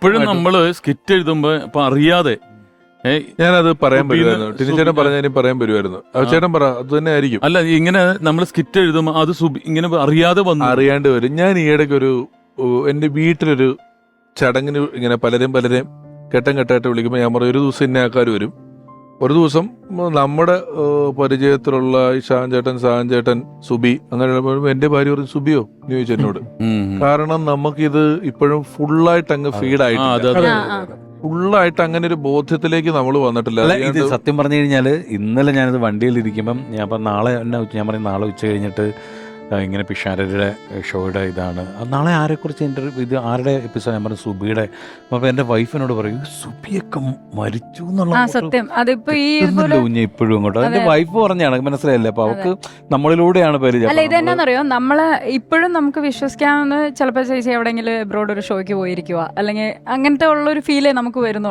ഇപ്പോഴും നമ്മൾ സ്കിറ്റ് എഴുതുമ്പോൾ ഇപ്പൊ അറിയാതെ ഞാനത് പറയാൻ പറ്റുമായിരുന്നു ടിനി ടിനിച്ചേട്ടൻ പറഞ്ഞാൽ പറഞ്ഞ ഇനി പറയാൻ അത് ചേട്ടൻ പറ അത് തന്നെ ആയിരിക്കും. അല്ല ഇങ്ങനെ നമ്മൾ സ്കിറ്റ് എഴുതുമ്പോ അത് ഇങ്ങനെ അറിയാതെ വന്നു. അറിയാണ്ട് വരും. ഞാൻ ഈ ഇടയ്ക്ക് ഒരു എന്റെ വീട്ടിലൊരു ചടങ്ങിന് ഇങ്ങനെ പലരും പലരെയും ഘട്ടം ഘട്ടമായിട്ട് വിളിക്കുമ്പോൾ ഞാൻ പറയും ഒരു ദിവസം ഇന്ന ആൾക്കാർ വരും. ഒരു ദിവസം നമ്മുടെ പരിചയത്തിലുള്ള ഈ ഷാൻ ചേട്ടൻ സാൻ ചേട്ടൻ സുബി അങ്ങനെ എന്റെ ഭാര്യ പറഞ്ഞു സുബിയോ? എന്ന് ചോദിച്ചു എന്നോട്. കാരണം നമുക്കിത് ഇപ്പോഴും ഫുള്ളായിട്ട് അങ്ങ് ഫീഡ് ആയിട്ട്. ഫുള്ളായിട്ട് അങ്ങനെ ഒരു ബോധ്യത്തിലേക്ക് നമ്മൾ വന്നിട്ടില്ല. ഇത് സത്യം പറഞ്ഞു കഴിഞ്ഞാൽ ഇന്നലെ ഞാനിത് വണ്ടിയിൽ ഇരിക്കുമ്പം ഞാൻ നാളെ ഞാൻ പറയും നാളെ ഉച്ച കഴിഞ്ഞിട്ട് ഇങ്ങനെ പിഷാരരുടെ ഷോയുടെ ഇതാണ്. നാളെ ആരെക്കുറിച്ച് ഇന്റർവ്യൂ ഇത് ആരുടെ എപ്പിസോഡ് ഞാൻ പറഞ്ഞു സുബിയുടെ. അപ്പോൾ എന്റെ വൈഫിനോട് പറയും സുബിയൊക്കെ മരിച്ചു എന്നുള്ള സത്യം. അതിപ്പോ ഈ കുഞ്ഞ് ഇപ്പോഴും അങ്ങോട്ട്. എന്റെ. വൈഫ് പറഞ്ഞാണ് മനസ്സിലായില്ലേ? അപ്പോൾ അവക്ക് നമ്മളിലൂടെയാണ് പരിചയം. അല്ല അപ്പൊ ഇത് എന്നാന്നറിയോ നമ്മളെ ഇപ്പോഴും നമുക്ക് വിശ്വസിക്കാമെന്ന് ചിലപ്പോൾ ചേച്ചി എവിടെയെങ്കിലും എബ്രോഡ് ഒരു ഷോയ്ക്ക് പോയിരിക്കുക അല്ലെങ്കിൽ അങ്ങനത്തെ ഉള്ള ഒരു ഫീലേ നമുക്ക് വരുന്നുള്ളൂ.